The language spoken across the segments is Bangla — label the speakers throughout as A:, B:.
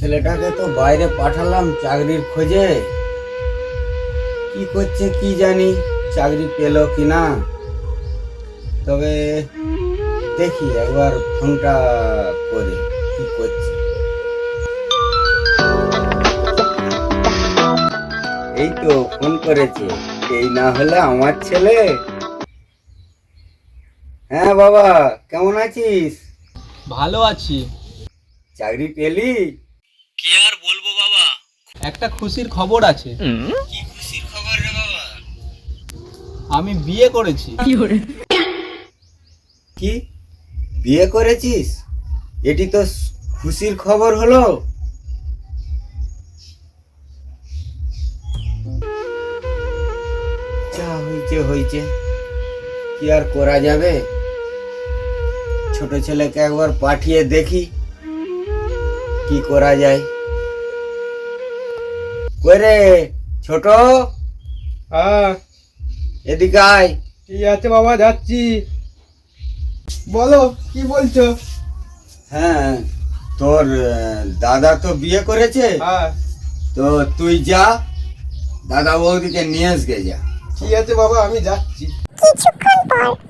A: ছেলেটাকে তো বাইরে পাঠালাম চাকরির খোঁজে। কি করছে কি জানি চাকরি পেল কি না তবে দেখি একবার ফোনটা করে কি করছে। এই তো ফোন করেছে এই না হলে আমার ছেলে। হ্যাঁ বাবা কেমন আছিস?
B: ভালো আছি।
A: চাকরি পেলি?
B: একটা খুশির খবর আছে।
A: কি খুশির খবর রে বাবা?
B: আমি বিয়ে করেছি।
A: কি বিয়ে করেছিস? এটি তো খুশির খবর হলো। যা হয়েছে হয়েছে কি আর করা যাবে? ছোট ছেলেকে একবার পাঠিয়ে দেখি। কি করা যায়? করে ছোট?
C: হ্যাঁ।
A: এদিকে আয়।
C: ঠিক আছে বাবা যাচ্ছি। বলো কি বলছো?
A: হ্যাঁ তোর দাদা তো বিয়ে করেছে।
C: হ্যাঁ।
A: তো তুই যা দাদা বৌদিকে নিয়ে আসবে যা।
C: ঠিক আছে বাবা আমি যাচ্ছি।
D: দাদা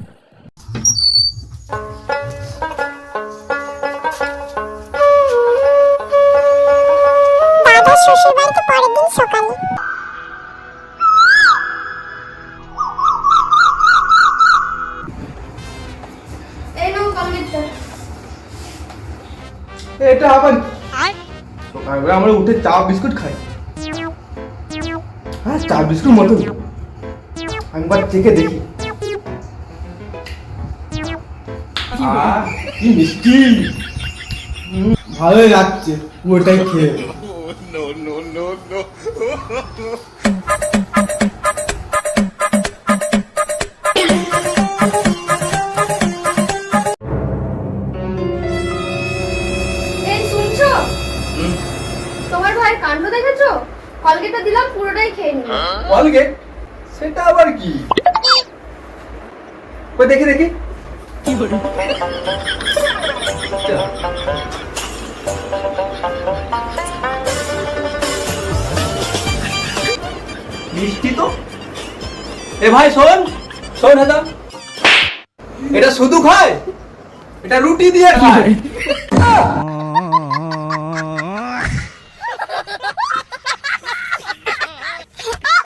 D: শ্বশুর বাড়িতে পরের দিন সকালে।
C: এটা আবার সকালবেলা আমরা উঠে চা বিস্কুট খাই। হ্যাঁ চা বিস্কুট মতো। একবার চেখে দেখি। কি মিষ্টি। ভালোই লাগছে ওটাই খেয়ে।
E: এই শুনছো? তোমার ভাইয়ের কাণ্ড দেখেছ? কলগেটটা দিলাম পুরোটাই খেয়ে নিল
C: কলগেট? সেটা আবার কি? দেখি দেখি। মিষ্টি তো? এ ভাই শোন শোন হেদা এটা শুধু খায়? এটা রুটি দিয়ে খায়।